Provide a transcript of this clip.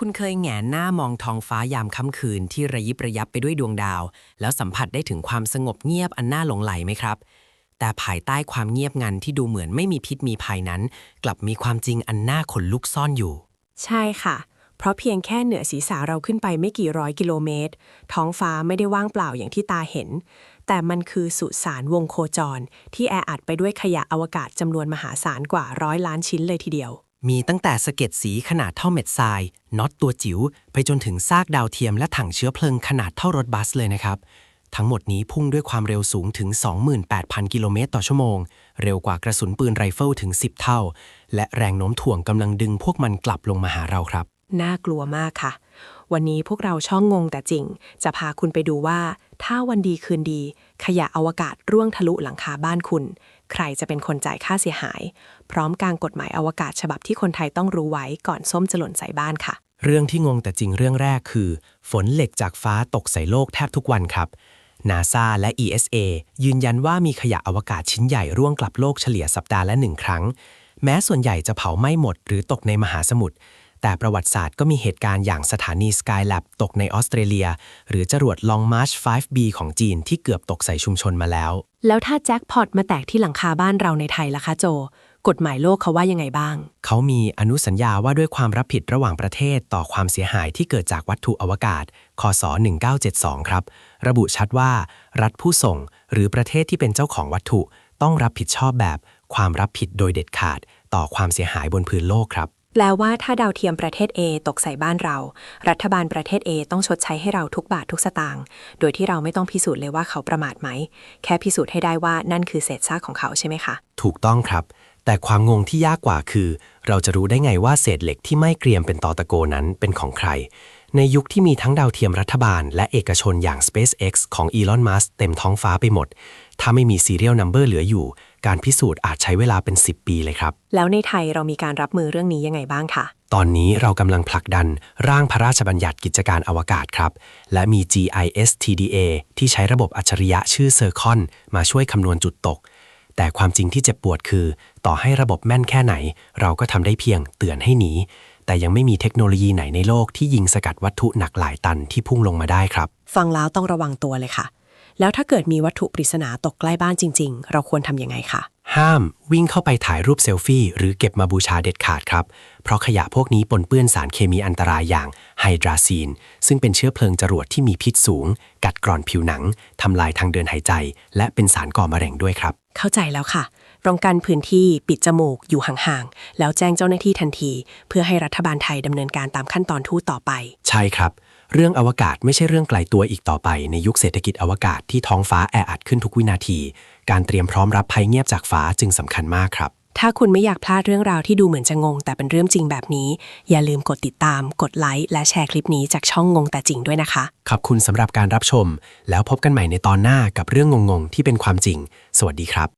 คุณเคยแงนหน้ามองท้องฟ้ายามค่ำคืนที่ระยิบระยับไปด้วยดวงดาว แล้วสัมผัสได้ถึงความสงบเงียบอันน่าหลงไหลไหมครับ แต่ภายใต้ความเงียบงันที่ดูเหมือนไม่มีพิษมีภัยนั้น กลับมีความจริงอันน่าขนลุกซ่อนอยู่ ใช่ค่ะ เพราะเพียงแค่เหนือศีรษะเราขึ้นไปไม่กี่ร้อยกิโลเมตร ท้องฟ้าไม่ได้ว่างเปล่าอย่างที่ตาเห็น แต่มันคือสุสานวงโคจร ที่แออัดไปด้วยขยะอวกาศจำนวนมหาศาลกว่าร้อยล้านชิ้นเลยทีเดียว มีตั้งแต่สะเก็ดสีขนาดเท่าเม็ดทรายน็อตตัวจิ๋วไปจนถึงซากดาวเทียมและถังเชื้อเพลิงขนาดเท่ารถบัสเลยนะครับ ทั้งหมดนี้พุ่งด้วยความเร็วสูงถึง 28,000 กิโลเมตรต่อชั่วโมง เร็วกว่ากระสุนปืนไรเฟิลถึง 10 เท่า และแรงโน้มถ่วงกำลังดึงพวกมันกลับลงมาหาเราครับ น่ากลัวมากค่ะ วันนี้พวกเราช่องงงแต่จริง จะพาคุณไปดูว่า ถ้าวันดีคืนดี ขยะอวกาศร่วงทะลุหลังคาบ้านคุณ ใครจะเป็นคนจ่ายค่าเสียหาย พร้อมการกฎหมายอวกาศฉบับที่คนไทยต้องรู้ไว้ก่อนส้มจะหล่นใส่บ้านค่ะ เรื่องที่งงแต่จริงเรื่องแรกคือ ฝนเหล็กจากฟ้าตกใส่โลกแทบทุกวันครับ NASA และ ESA ยืนยันว่ามีขยะอวกาศชิ้นใหญ่ร่วงกลับโลกเฉลี่ยสัปดาห์ละหนึ่งครั้ง แม้ส่วนใหญ่จะเผาไหม้หมดหรือตกในมหาสมุทร แต่ประวัติศาสตร์ก็มีเหตุการณ์อย่างสถานี Skylab ตกในออสเตรเลีย หรือจรวด Long March 5B ของจีนที่เกือบตกใส่ชุมชนมาแล้ว แล้วถ้าแจ็คพอตมาแตกที่หลังคาบ้านเราในไทยล่ะคะโจ กฎหมายโลกเขาว่ายังไงบ้าง เขามีอนุสัญญาว่าด้วยความรับผิดระหว่างประเทศต่อความเสียหายที่เกิดจากวัตถุอวกาศ คศ 1972 ครับ ระบุชัดว่า รัฐผู้ส่ง หรือประเทศที่เป็นเจ้าของวัตถุ ต้องรับผิดชอบแบบ ความรับผิดโดยเด็ดขาด ต่อความเสียหายบนพื้นโลกครับ แปลว่าถ้าดาวเทียมประเทศ A ตกใส่บ้านเรา รัฐบาลประเทศ A ต้องชดใช้ให้เราทุกบาททุกสตางค์ โดยที่เราไม่ต้องพิสูจน์เลยว่าเขาประมาทไหม แค่พิสูจน์ให้ได้ว่านั่นคือเศษซากของเขาใช่ไหมคะ ถูกต้องครับ แต่ความงงที่ยากกว่าคือ เราจะรู้ได้ไงว่าเศษเหล็กที่ไม่เกรียมเป็นตอตะโกนั้นเป็นของใคร ในยุคที่มีทั้งดาวเทียมรัฐบาล และเอกชนอย่าง SpaceX ของอีลอนมัสเต็มท้องฟ้าไปหมด ถ้าไม่มี Serial Number เหลืออยู่ การพิสูจน์อาจใช้เวลาเป็น 10 ปีเลยครับ แล้วในไทยเรามีการรับมือเรื่องนี้ยังไงบ้างคะตอนนี้เรากำลังผลักดันร่างพระราชบัญญัติกิจการอวกาศครับ และมี GISTDA ที่ใช้ระบบอัจฉริยะชื่อ Circon มาช่วยคำนวณจุดตก แต่ความจริงที่เจ็บปวดคือ ต่อให้ระบบแม่นแค่ไหน เราก็ทำได้เพียงเตือนให้หนี แต่ยังไม่มีเทคโนโลยีไหนในโลกที่ยิงสกัดวัตถุหนักหลายตันที่พุ่งลงมาได้ครับ ฟังแล้วต้องระวังตัวเลยค่ะ แล้วถ้าเกิดมีวัตถุปริศนาตกใกล้บ้านจริง ๆ เราควรทำยังไงคะห้ามวิ่งเข้าไปถ่ายรูปเซลฟี่ หรือเก็บมาบูชาเด็ดขาดครับ เพราะขยะพวกนี้ปนเปื้อนสารเคมีอันตรายอย่างไฮดราซีน ซึ่งเป็นเชื้อเพลิงจรวดที่มีพิษสูง กัดกร่อนผิวหนังทำลายทางเดินหายใจ และเป็นสารก่อมะเร็งด้วยครับ เข้าใจแล้วค่ะ ป้องกันพื้นที่ปิดจมูกอยู่ห่างๆ แล้วแจ้งเจ้าหน้าที่ทันที เพื่อให้รัฐบาลไทยดำเนินการตามขั้นตอนทูตต่อไป ใช่ครับ เรื่องอวกาศไม่ใช่เรื่องไกลตัวอีกต่อไป ในยุคเศรษฐกิจอวกาศที่ท้องฟ้าแออัดขึ้นทุกวินาที การเตรียมพร้อมรับภัยเงียบจากฟ้าจึงสำคัญมากครับ ถ้าคุณไม่อยากพลาดเรื่องราวที่ดูเหมือนจะงง แต่เป็นเรื่องจริงแบบนี้ อย่าลืมกดติดตาม กดไลค์และแชร์คลิปนี้จากช่องงงแต่จริงด้วยนะคะ ขอบคุณสำหรับการรับชม แล้วพบกันใหม่ในตอนหน้ากับเรื่องงงๆที่เป็นความจริง สวัสดีครับ